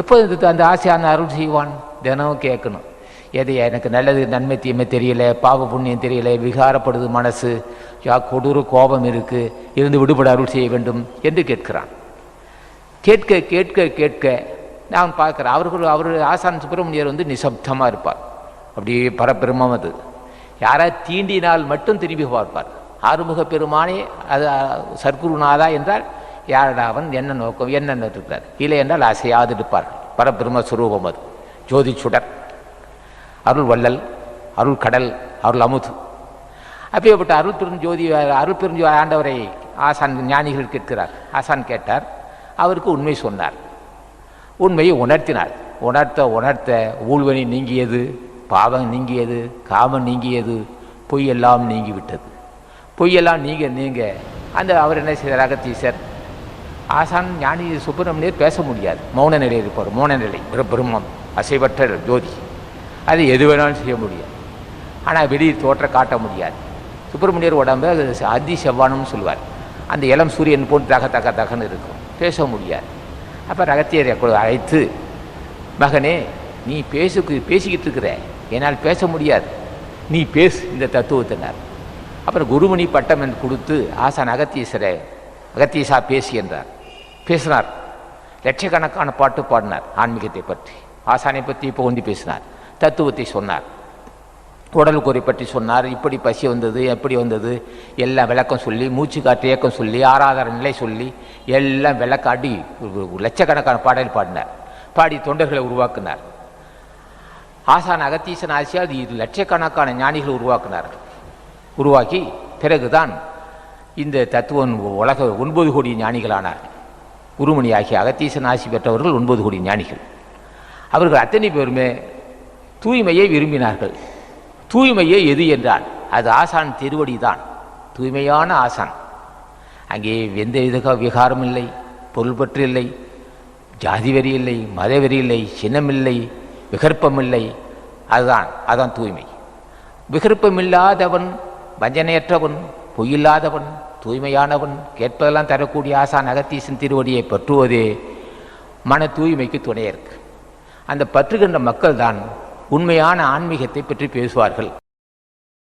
எப்போ இந்த அந்த ஆசையான அருள் செய்வான்? தினமும் கேட்கணும். எது எனக்கு நல்லது நன்மை தீமை தெரியல பாவ புண்ணியம் தெரியல விகாரப்படுது மனசு. யா கொடூர கோபம் இருக்கு இருந்து விடுபட அருள் செய்ய வேண்டும் என்று கேட்கிறான். கேட்க கேட்க கேட்க நான் பார்க்குறேன். அவர்கள் அவர் ஆசான் சுப்பிரமணியர் வந்து நிசப்தமாக இருப்பார். அப்படியே பரப்பிரமம் அது. யாரா தீண்டினால் மட்டும் திரும்பி பார்ப்பார். ஆறுமுக பெருமானே அது சர்க்குருநாதா என்றால் யாரடா அவன்? என்ன நோக்கம்? என்ன இருக்கிறார் இல்லை என்றால் அசையாது இருப்பார். பரபிரம சுரூபம் அது. ஜோதி சுடர் அருள் வள்ளல் அருள் கடல் அருள் அமுது. அப்படியேப்பட்ட அருள் பெருஞ்சோதி அருள் பெருஞ்சோ ஆண்டவரை ஆசான் ஞானிகள் கேட்கிறார். ஆசான் கேட்டார். அவருக்கு உண்மை சொன்னார். உண்மையை உணர்த்தினார். உணர்த்த உணர்த்த ஊழ்வனி நீங்கியது பாவம் நீங்கியது காமம் நீங்கியது பொய்யெல்லாம் நீங்கிவிட்டது. பொய்யெல்லாம் நீங்க நீங்க. அந்த அவர் என்ன செய்தார்? அகத்தீசர் ஆசான் ஞானி சுப்பிரமணியர் பேச முடியாது. மௌன நிலையில் இருப்பார் மௌன நிலை பிரம்மம் அசைவற்ற ஜோதி. அது எது வேணாலும் செய்ய முடியாது. ஆனால் வெளியே தோற்ற காட்ட முடியாது. சுப்பிரமணியர் உடம்பு அது அதி செவ்வானம்னு சொல்லுவார். அந்த இளம் சூரியன் போன்று தக தக தகன்னு இருக்கும். பேச முடியாது. அப்போ ரகத்தியரை கூட அழைத்து மகனே நீ பேசு பேசிக்கிட்டு இருக்கிற. என்னால் பேச முடியாது. நீ பேசு இந்த தத்துவத்தினார். அப்புறம் குருமணி பட்டம் என்று கொடுத்து ஆசான் அகத்தீஸ்வரை அகத்தீசா பேசி என்றார். பேசினார். லட்சக்கணக்கான பாட்டு பாடினார் ஆன்மீகத்தை பற்றி. ஆசானை பற்றி புகழ்ந்து பேசினார். தத்துவத்தை சொன்னார். உடல் குறை பற்றி சொன்னார். இப்படி பசி வந்தது எப்படி வந்தது? எல்லாம் விளக்கம் சொல்லி மூச்சு காற்று இயக்கம் சொல்லி ஆராதார நிலை சொல்லி எல்லாம் விளக்க ஒரு- லட்சக்கணக்கான பாடல் பாடினார். பாடி தொண்டர்களை உருவாக்கினார். ஆசான் அகத்தீசன் ஆசியால் இது லட்சக்கணக்கான ஞானிகள் உருவாக்கினார். உருவாக்கி பிறகுதான் இந்த தத்துவம் உலக ஒன்பது கோடி ஞானிகளானார். குருமணி ஆகிய அகத்தீசன் ஆசி பெற்றவர்கள் ஒன்பது கோடி ஞானிகள். அவர்கள் அத்தனை பேருமே தூய்மையை விரும்பினார்கள். தூய்மையே எது என்றால் அது ஆசான் திருவடி தான். தூய்மையான ஆசான். அங்கே எந்த வித விகாரம் இல்லை பொருள் பற்று இல்லை ஜாதி வரி இல்லை மத வரி இல்லை சின்னமில்லை விகற்பமில்லை அதுதான் அதான் தூய்மை. விகற்பமில்லாதவன் வஞ்சனையற்றவன் பொய்யில்லாதவன் தூய்மையானவன் கேட்பதெல்லாம் தரக்கூடிய ஆசான் அகத்தீசன் திருவடியை பற்றுவதே மன தூய்மைக்கு துணையிருக்கு அந்த பற்றுகின்ற மக்கள் தான் உண்மையான ஆன்மீகத்தை பற்றி பேசுவார்கள்.